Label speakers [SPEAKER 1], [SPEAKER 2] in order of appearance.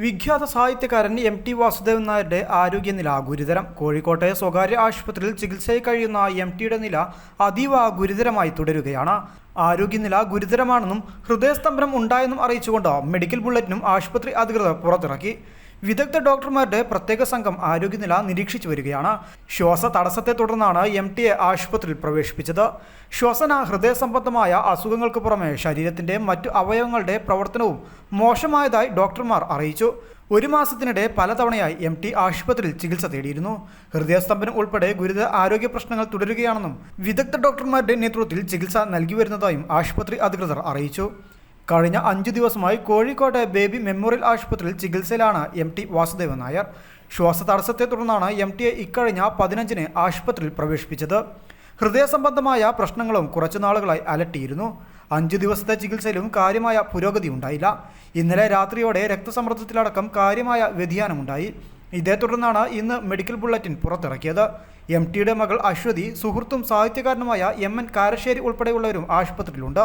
[SPEAKER 1] വിഖ്യാത സാഹിത്യകാരൻ M T Vasudevan നായരുടെ ആരോഗ്യനില ഗുരുതരം. കോഴിക്കോട്ടെ സ്വകാര്യ ആശുപത്രിയിൽ ചികിത്സയിൽ കഴിയുന്ന എം ടിയുടെ നില അതീവ ഗുരുതരമായി തുടരുകയാണ്. ആരോഗ്യനില ഗുരുതരമാണെന്നും ഹൃദയസ്തംഭനം ഉണ്ടായെന്നും അറിയിച്ചുകൊണ്ട് മെഡിക്കൽ ബുള്ളറ്റിനും ആശുപത്രി അധികൃതർ പുറത്തിറക്കി. വിദഗ്ധ ഡോക്ടർമാരുടെ പ്രത്യേക സംഘം ആരോഗ്യനില നിരീക്ഷിച്ചു വരികയാണ്. ശ്വാസ തടസ്സത്തെ തുടർന്നാണ് എം ടി എ ആശുപത്രിയിൽ പ്രവേശിപ്പിച്ചത്. ശ്വസന ഹൃദയ സംബന്ധമായ അസുഖങ്ങൾക്ക് പുറമെ ശരീരത്തിന്റെ മറ്റു അവയവങ്ങളുടെ പ്രവർത്തനവും മോശമായതായി ഡോക്ടർമാർ അറിയിച്ചു. ഒരു മാസത്തിനിടെ പലതവണയായി എം ടി ആശുപത്രിയിൽ ചികിത്സ തേടിയിരുന്നു. ഹൃദയസ്തംഭനം ഉൾപ്പെടെ ഗുരുതര ആരോഗ്യ പ്രശ്നങ്ങൾ തുടരുകയാണെന്നും വിദഗ്ധ ഡോക്ടർമാരുടെ നേതൃത്വത്തിൽ ചികിത്സ നൽകി വരുന്നതായും ആശുപത്രി അധികൃതർ അറിയിച്ചു. കഴിഞ്ഞ അഞ്ചു ദിവസമായി കോഴിക്കോട്ടെ ബേബി മെമ്മോറിയൽ ആശുപത്രിയിൽ ചികിത്സയിലാണ് എം ടി വാസുദേവൻ നായർ. ശ്വാസതടസ്സത്തെ തുടർന്നാണ് എം ടിയെ ഇക്കഴിഞ്ഞ പതിനഞ്ചിന് ആശുപത്രിയിൽ പ്രവേശിപ്പിച്ചത്. ഹൃദയ സംബന്ധമായ പ്രശ്നങ്ങളും കുറച്ചു നാളുകളായി അലട്ടിയിരുന്നു. അഞ്ചു ദിവസത്തെ ചികിത്സയിലും കാര്യമായ പുരോഗതി ഉണ്ടായില്ല. ഇന്നലെ രാത്രിയോടെ രക്തസമ്മർദ്ദത്തിലടക്കം കാര്യമായ വ്യതിയാനമുണ്ടായി. ഇതേ തുടർന്നാണ് ഇന്ന് മെഡിക്കൽ ബുള്ളറ്റിൻ പുറത്തിറക്കിയത്. എം ടിയുടെ മകൾ അശ്വതി സുഹൃത്തും സാഹിത്യകാരനുമായ എം എൻ കാരശ്ശേരി ഉൾപ്പെടെയുള്ളവരും ആശുപത്രിയിലുണ്ട്.